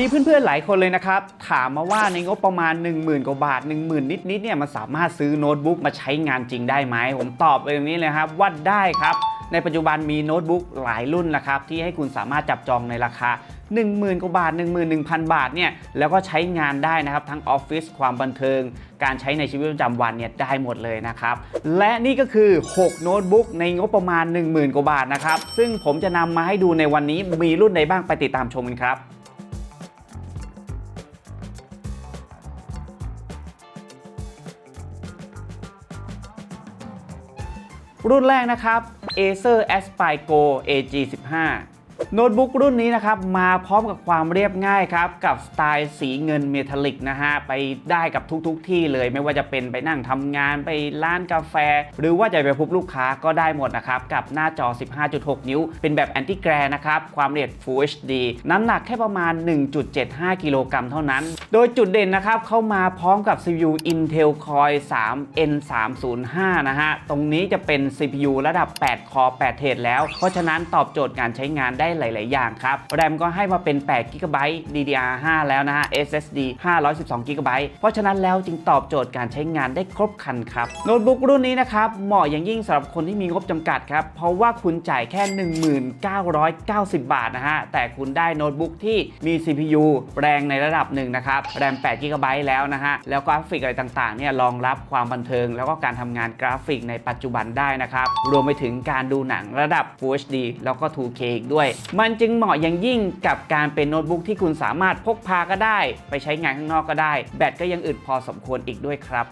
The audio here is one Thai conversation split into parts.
มีเพื่อนๆหลายคนเลยนะครับ ถามมาว่าในงบประมาณ 10,000 กว่าบาท 10,000 นิดๆเนี่ยมันสามารถซื้อโน้ตบุ๊กมาใช้งานจริงได้ไหม ผมตอบไปตรงนี้เลยครับว่าได้ครับ ในปัจจุบันมีโน้ตบุ๊กหลายรุ่นนะครับ ที่ให้คุณสามารถจับจองในราคา 10,000 กว่าบาท 11,000 บาทเนี่ยแล้วก็ใช้งานได้นะครับ ทั้งออฟฟิศความบันเทิง การใช้ในชีวิตประจำวันเนี่ยได้หมดเลยนะครับ และนี่ก็คือ 6 โน้ตบุ๊กในงบประมาณ 10,000 กว่าบาทนะครับซึ่งผมจะนำมาให้ดูในวันนี้มีรุ่นใดบ้างไปติดตามชมกันครับ รุ่นแรกนะครับ Acer Aspire Go AG15 โน้ตบุ๊กรุ่นนี้นะครับมาพร้อมกับความเรียบง่ายครับ กับสไตล์สีเงินเมทัลลิกนะฮะ ไปได้กับทุกๆทที่เลย ไม่ว่าจะเป็นไปนั่งทำงานไปร้านกาแฟ หรือว่าจะไปพบลูกค้าก็ได้หมดนะครับ กับหน้าจอ 15.6 นิ้ว เป็นแบบแอนติแกรนะครับ ความละเอียด Full HD น้ำหนักแค่ประมาณ 1.75 กิโลกรัมเท่านั้น โดยจุดเด่นนะครับเข้ามาพร้อมกับ CPU Intel Core 3 N305 นะฮะตรงนี้จะเป็น CPU ระดับ 8 คอ8เทรดแล้ว เพราะฉะนั้นตอบโจทย์การใช้งานได้หลาย ๆ อย่างครับแรมก็ให้มาเป็น8 GB DDR5 แล้วนะฮะ SSD 512 GB เพราะฉะนั้นแล้วจึงตอบโจทย์การใช้งานได้ครบครันครับโน้ตบุ๊กรุ่นนี้นะครับเหมาะอย่างยิ่งสำหรับคนที่มีงบจำกัดครับเพราะว่าคุณจ่ายแค่ 1990 บาทนะฮะแต่คุณได้โน้ตบุ๊กที่มี CPU แรงในระดับหนึ่งนะครับแรม8 GB แล้วนะฮะแล้วกราฟิกอะไรต่าง ๆ เนี่ยรองรับความบันเทิง แล้วก็การทำงานกราฟิกในปัจจุบันได้นะครับรวมไปถึงการดูหนังระดับ Full HD แล้วก็ 2K อีกด้วยมันจึงเหมาะอย่างยิ่งกับการเป็นโน้ตบุ๊กที่คุณสามารถพกพาก็ได้ ไปใช้งานข้างนอกก็ได้ แบตก็ยังอึดพอสมควรอีกด้วยครับ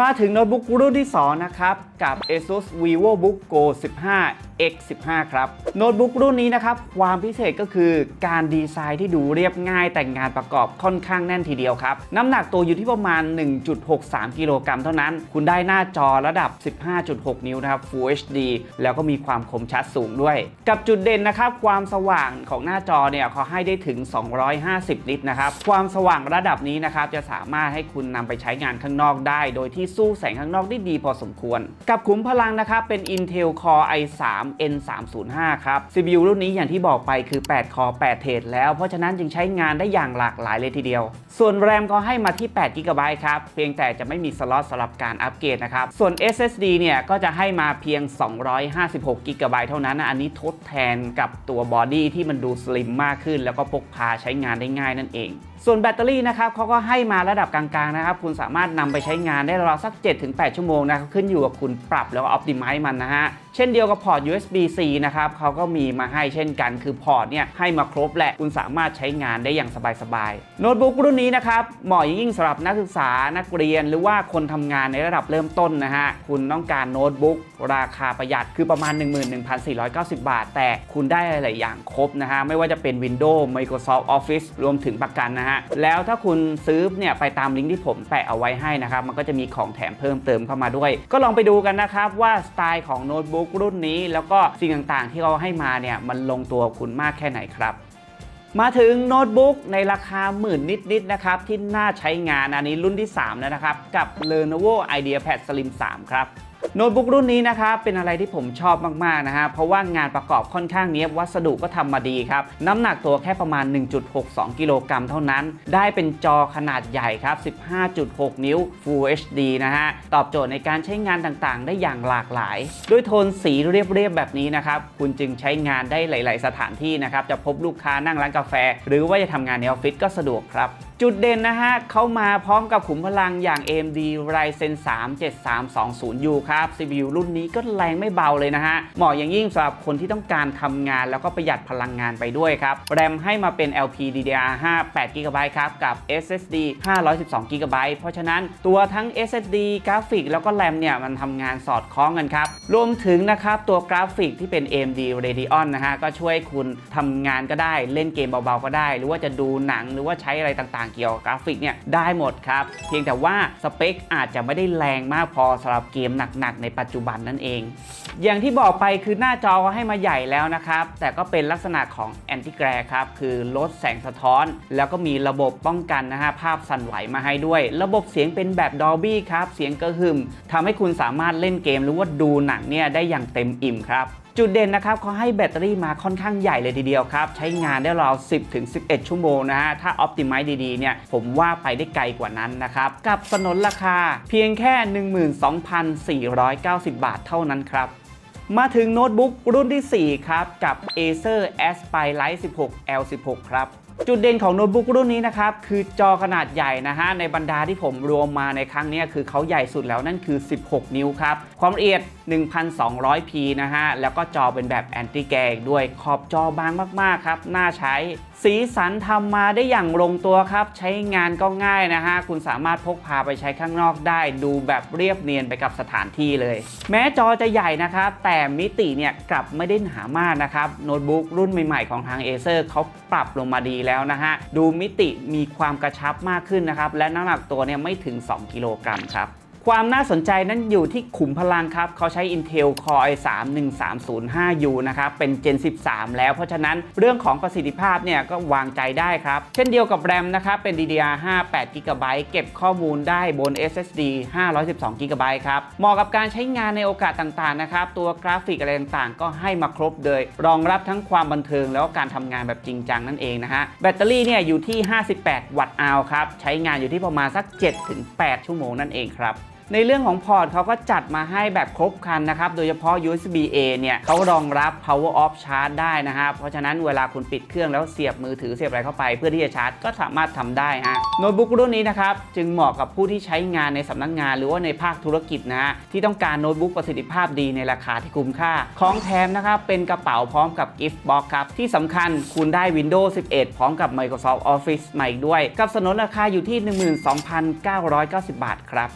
มาถึงโน้ตบุ๊กรุ่นที่ 2 นะครับ กับ ASUS VivoBook Go 15 X15 ครับ โน้ตบุ๊กรุ่นนี้นะครับ ความพิเศษก็คือการดีไซน์ที่ดูเรียบง่ายแต่งงานประกอบค่อนข้างแน่นทีเดียวครับ น้ำหนักตัวอยู่ที่ประมาณ 1.63 กิโลกรัมเท่านั้น คุณได้หน้าจอระดับ 15.6 นิ้วนะครับ Full HD แล้วก็มีความคมชัดสูงด้วย กับจุดเด่นนะครับ ความสว่างของหน้าจอเนี่ยเขาให้ได้ถึง 250 นิตนะครับ ความสว่างระดับนี้นะครับจะสามารถให้คุณนำไปใช้งานข้างนอกได้ โดยที่สู้แสงข้างนอกได้ดีพอสมควร กับขุมพลังนะครับเป็น Intel Core i3 N305 ครับ CPU รุ่นนี้อย่างที่บอกไปคือ 8 คอ 8 เทรดแล้ว เพราะฉะนั้นจึงใช้งานได้อย่างหลากหลายเลยทีเดียว ส่วนแรมก็ให้มาที่8 g b ครับ เพียงแต่จะไม่มีสล็อตสำหรับการอัปเกรดนะครับ ส่วน SSD เนี่ยก็จะให้มาเพียง 256 g b เท่านั้นนะอันนี้ทดแทนกับตัวบอดี้ที่มันดูสลิมมากขึ้น แล้วก็พกพาใช้งานได้ง่ายนั่นเอง ส่วนแบตเตอรี่นะครับเขาก็ให้มาระดับกลางๆนะครับคุณสามารถนำไปใช้งานได้ราวสัก 7-8 ชั่วโมงนะครับขึ้นอยู่กับคุณปรับแล้วก็ออ t ติไม e มันนะฮะเช่นเดียวกับพอร์ต USB-C นะครับเขาก็มีมาให้เช่นกัน คือพอร์ตเนี่ยให้มาครบแหละคุณสามารถใช้งานได้อย่างสบายๆโน้ตบุ๊กรุ่นนี้นะครับเหมาะยิ่งสำหรับนักศึกษานักเรียนหรือว่าคนทำงานในระดับเริ่มต้นนะฮะคุณต้องการโน้ตบุ๊กราคาประหยัดคือประมาณ 11,490 บาท แต่คุณได้หลายอย่างครบนะฮะไม่ว่าจะเป็น Windows Microsoft Office รวมถึงประกันนะฮะแล้วถ้าคุณซื้อเนี่ยไปตามลิงก์ที่ผมแปะเอาไว้ให้นะครับมันก็จะมีของแถมเพิ่มเติมเข้ามาด้วย ก็ลองไปดูกันนะครับว่าสไตล์ของโน้ตบุ๊กรุ่นนี้ แล้วก็สิ่งต่างๆ ที่เขาให้มาเนี่ยมันลงตัวคุณมากแค่ไหนครับมาถึงโน้ตบุ๊กในราคาหมื่นนิดๆนะครับ ที่น่าใช้งานอันนี้รุ่นที่ 3 แล้วนะครับ กับ Lenovo IdeaPad Slim 3 ครับ โน้ตบุ๊กรุ่นนี้นะครับเป็นอะไรที่ผมชอบมากๆนะฮะเพราะว่างานประกอบค่อนข้างเนี้ยบวัสดุก็ทำมาดีครับ น้ำหนักตัวแค่ประมาณ 1.62 กิโลกรัมเท่านั้น ได้เป็นจอขนาดใหญ่ครับ 15.6 นิ้ว Full HD นะฮะ ตอบโจทย์ในการใช้งานต่างๆ ได้อย่างหลากหลาย ด้วยโทนสีเรียบๆ แบบนี้นะครับ คุณจึงใช้งานได้หลาย ๆ สถานที่นะครับ จะพบลูกค้านั่งร้านกาแฟ หรือว่าจะทำงานในออฟฟิศก็สะดวกครับจุดเด่นนะฮะเข้ามาพร้อมกับขุมพลังอย่าง AMD Ryzen 3 7320U ครับ CPU รุ่นนี้ก็แรงไม่เบาเลยนะฮะ เหมาะอย่างยิ่งสำหรับคนที่ต้องการทำงานแล้วก็ประหยัดพลังงานไปด้วยครับ แรมให้มาเป็น LPDDR5 8 GB ครับ กับ SSD 512 GB เพราะฉะนั้นตัวทั้ง SSD กราฟิก แล้วก็แรมเนี่ยมันทำงานสอดคล้องกันครับ รวมถึงนะครับตัวกราฟิกที่เป็น AMD Radeon นะฮะก็ช่วยคุณทำงานก็ได้เล่นเกมเบาๆก็ได้ หรือว่าจะดูหนังหรือว่าใช้อะไรต่างๆ เกี่ยวกับกราฟิกเนี่ยได้หมดครับ เพียงแต่ว่าสเปคอาจจะไม่ได้แรงมากพอสำหรับเกมหนักๆ ในปัจจุบันนั่นเอง อย่างที่บอกไปคือหน้าจอก็ให้มาใหญ่แล้วนะครับ แต่ก็เป็นลักษณะของแอนติแกรครับ คือลดแสงสะท้อน แล้วก็มีระบบป้องกันนะฮะภาพสั่นไหวมาให้ด้วย ระบบเสียงเป็นแบบ Dolby ครับเสียงกระหึ่มทำให้คุณสามารถเล่นเกมหรือว่าดูหนังเนี่ยได้อย่างเต็มอิ่มครับ จุดเด่นนะครับเขาให้แบตเตอรี่มาค่อนข้างใหญ่เลยทีเดียวครับ ใช้งานได้ราว 10ถึง11 ชั่วโมงนะฮะ ถ้าออ t ติ i z e ดีๆ เนี่ย ผมว่าไปได้ไกลกว่านั้นนะครับ กับสนนราคาเพียงแค่ 12,490 บาทเท่านั้นครับมาถึงโน้ตบุ๊กรุ่นที่ 4 ครับ กับ Acer Aspire 16 L16 ครับ จุดเด่นของโน้ตบุ๊กรุ่นนี้นะครับ คือจอขนาดใหญ่นะฮะ ในบรรดาที่ผมรวมมาในครั้งนี้คือเขาใหญ่สุดแล้วนั่นคือ 16 นิ้วครับ ความละเอียด 1,200p นะฮะ แล้วก็จอเป็นแบบแอนติแกกด้วยขอบจอบางมาก ๆ ครับ น่าใช้ สีสันทำมาได้อย่างลงตัวครับ ใช้งานก็ง่ายนะฮะ คุณสามารถพกพาไปใช้ข้างนอกได้ ดูแบบเรียบเนียนไปกับสถานที่เลย แม้จอจะใหญ่นะครับ แต่มิติเนี่ยกลับไม่ได้หนามากนะครับโน้ตบุ๊กรุ่นใหม่ๆของทาง Acer เขาปรับลงมาดีแล้วนะฮะ ดูมิติมีความกระชับมากขึ้นนะครับ และน้ำหนักตัวเนี่ยไม่ถึง 2 กิโลกรัมครับ ความน่าสนใจนั้นอยู่ที่ขุมพลังครับ เขาใช้ Intel Core i3 1305U นะครับ เป็น Gen 13 แล้ว เพราะฉะนั้นเรื่องของประสิทธิภาพเนี่ยก็วางใจได้ครับ เช่นเดียวกับ RAM นะครับ เป็น DDR5 8 GB เก็บข้อมูลได้บน SSD 512 GB ครับ เหมาะกับการใช้งานในโอกาสต่างๆ นะครับ ตัวกราฟิกอะไรต่างๆ ก็ให้มาครบเลย รองรับทั้งความบันเทิงแล้วก็การทำงานแบบจริงจังนั่นเองนะฮะ แบตเตอรี่เนี่ยอยู่ที่ 58 วัตต์อาวครับ ใช้งานอยู่ที่ประมาณสัก 7-8 ชั่วโมงนั่นเองครับ ในเรื่องของพอร์ตเขาก็จัดมาให้แบบครบครันนะครับ โดยเฉพาะ USB A เนี่ยเขารองรับ power off charge ได้นะครับเพราะฉะนั้นเวลาคุณปิดเครื่องแล้วเสียบมือถือเสียบอะไรเข้าไปเพื่อที่จะชาร์จก็สามารถทำได้ฮะ โน้ตบุ๊กรุ่นนี้นะครับ จึงเหมาะกับผู้ที่ใช้งานในสำนักงาน หรือว่าในภาคธุรกิจนะฮะที่ต้องการโน้ตบุ๊กประสิทธิภาพดีในราคาที่คุ้มค่า ของแถมนะครับเป็นกระเป๋าพร้อมกับ gift box ครับที่สำคัญคุณได้ Windows 11 พร้อมกับ Microsoft Office ใหม่อีกด้วย กับสนนราคาอยู่ที่ 12,990 บาทครับ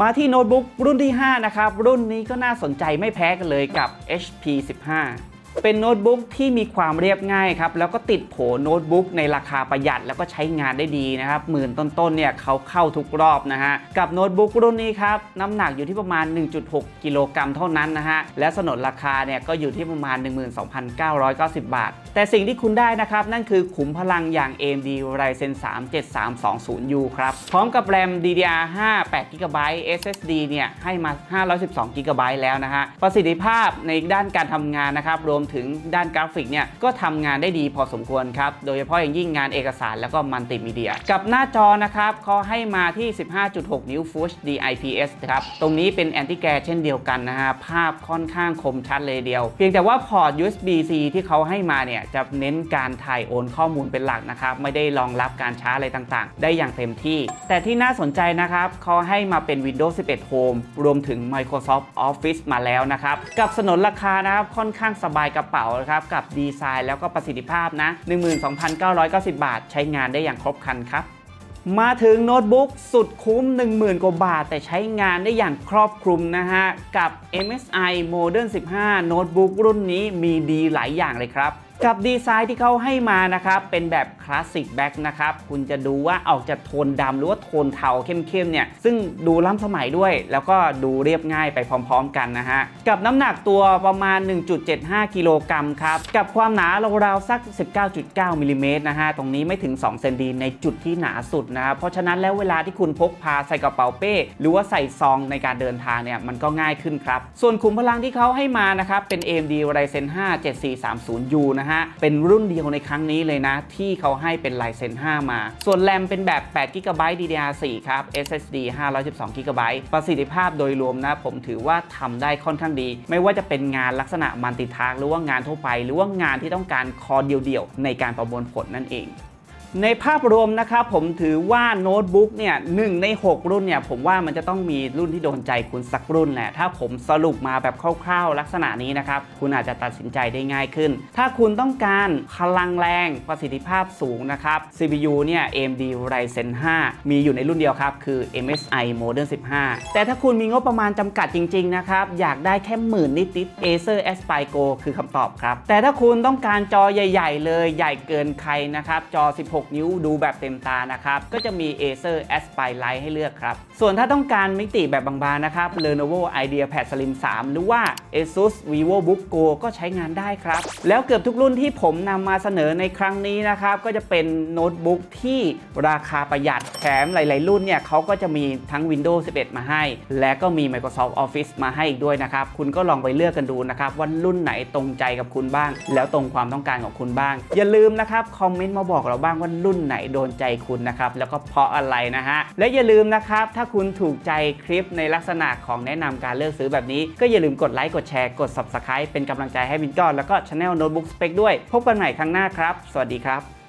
มาที่โน้ตบุ๊กรุ่นที่ 5 นะครับ รุ่นนี้ก็น่าสนใจไม่แพ้กันเลยกับ HP 15 เป็นโน้ตบุ๊กที่มีความเรียบง่ายครับ แล้วก็ติดโผโน้ตบุ๊กในราคาประหยัดแล้วก็ใช้งานได้ดีนะครับ หมื่นต้นๆเนี่ยเขาเข้าทุกรอบนะฮะ กับโน้ตบุ๊กรุ่นนี้ครับ น้ำหนักอยู่ที่ประมาณ 1.6 กิโลกรัมเท่านั้นนะฮะ และสนนราคาเนี่ยก็อยู่ที่ประมาณ 12,990 บาท แต่สิ่งที่คุณได้นะครับ นั่นคือขุมพลังอย่าง AMD Ryzen 3 7320U ครับ พร้อมกับ RAM DDR5 8 GB SSD เนี่ยให้มา 512 GB แล้วนะฮะประสิทธิภาพในด้านการทำงานนะครับรวมถึงด้านกราฟิกเนี่ยก็ทำงานได้ดีพอสมควรครับ โดยเฉพาะอย่างยิ่งงานเอกสารแล้วก็มัลติมีเดีย กับหน้าจอนะครับเขาให้มาที่ 15.6 นิ้ว Full HD IPS ครับ ตรงนี้เป็นแอนติแกเช่นเดียวกันนะฮะ ภาพค่อนข้างคมชัดเลยเดียว เพียงแต่ว่าพอร์ต USB-C ที่เขาให้มาเนี่ย จะเน้นการถ่ายโอนข้อมูลเป็นหลักนะครับ ไม่ได้รองรับการชาร์จอะไรต่างๆ ได้อย่างเต็มที่ แต่ที่น่าสนใจนะครับเขาให้มาเป็น Windows 11 Home รวมถึง Microsoft Office มาแล้วนะครับ กับสนนราคานะครับค่อนข้างสบายกระเป๋านะครับกับดีไซน์แล้วก็ประสิทธิภาพนะ 12,990 บาท ใช้งานได้อย่างครบครันครับมาถึงโน้ตบุ๊กสุดคุ้ม 10,000 กว่าบาท แต่ใช้งานได้อย่างครอบคลุมนะฮะ กับ MSI Modern 15 โน้ตบุ๊กรุ่นนี้มีดีหลายอย่างเลยครับ กับดีไซน์ที่เขาให้มานะครับ เป็นแบบคลาสสิกแบ็กนะครับ คุณจะดูว่าออกจะโทนดำหรือว่าโทนเทาเข้มๆเนี่ย ซึ่งดูล้ำสมัยด้วย แล้วก็ดูเรียบง่ายไปพร้อมๆกันนะฮะ กับน้ำหนักตัวประมาณ 1.75 กิโลกรัมครับ กับความหนาราวๆสัก 19.9มิลลิเมตรนะฮะ ตรงนี้ไม่ถึง 2 เซนดีในจุดที่หนาสุดนะครับ เพราะฉะนั้นแล้วเวลาที่คุณพกพาใส่กระเป๋าเป้ หรือว่าใส่ซองในการเดินทางเนี่ยมันก็ง่ายขึ้นครับ ส่วนขุมพลังที่เขาให้มานะครับเป็น AMD Ryzen 5 7430U นะฮะเป็นรุ่นเดียวในครั้งนี้เลยนะ ที่เขาให้เป็นลายเซ็น5 มา ส่วนแรมเป็นแบบ8 GB DDR4 ครับ SSD 512 GB ประสิทธิภาพโดยรวมนะ ผมถือว่าทำได้ค่อนข้างดี ไม่ว่าจะเป็นงานลักษณะมัลติทาร์หรือว่างานทั่วไป หรือว่างานที่ต้องการคอเดียวๆในการประมวลผลนั่นเอง ในภาพรวมนะครับผมถือว่าโน้ตบุ๊กเนี่ยหนึ่งใน 6 รุ่นเนี่ยผมว่ามันจะต้องมีรุ่นที่โดนใจคุณสักรุ่นแหละถ้าผมสรุปมาแบบคร่าวๆ ลักษณะนี้นะครับ คุณอาจจะตัดสินใจได้ง่ายขึ้น ถ้าคุณต้องการพลังแรงประสิทธิภาพสูงนะครับ CPU เนี่ย AMD Ryzen 5 มีอยู่ในรุ่นเดียวครับ คือ MSI Modern 15 แต่ถ้าคุณมีงบประมาณจำกัดจริงๆนะครับอยากได้แค่หมื่นนิดๆ Acer Aspire Go คือคำตอบครับแต่ถ้าคุณต้องการจอใหญ่ ๆ เลยใหญ่เกินใครนะครับจอ 16 6 นิ้วดูแบบเต็มตานะครับ ก็จะมี Acer Aspire Lite ให้เลือกครับ ส่วนถ้าต้องการมิติแบบบางๆนะครับ Lenovo IdeaPad Slim 3 หรือว่า ASUS VivoBook Go ก็ใช้งานได้ครับ แล้วเกือบทุกรุ่นที่ผมนำมาเสนอในครั้งนี้นะครับ ก็จะเป็นโน้ตบุ๊กที่ราคาประหยัดแถมหลาย ๆ รุ่นเนี่ยเขาก็จะมีทั้ง Windows 11 มาให้ และก็มี Microsoft Office มาให้อีกด้วยนะครับ คุณก็ลองไปเลือกกันดูนะครับว่ารุ่นไหนตรงใจกับคุณบ้าง แล้วตรงความต้องการของคุณบ้าง อย่าลืมนะครับคอมเมนต์มาบอกเราบ้างว่ารุ่นไหนโดนใจคุณนะครับ แล้วก็เพราะอะไรนะฮะ และอย่าลืมนะครับ ถ้าคุณถูกใจคลิปในลักษณะของแนะนำการเลือกซื้อแบบนี้ ก็อย่าลืมกดไลค์กดแชร์กด Subscribe เป็นกำลังใจให้วินก้อนแล้วก็ช anel notebook Spec ด้วย พบกันใหม่ครั้งหน้าครับ สวัสดีครับ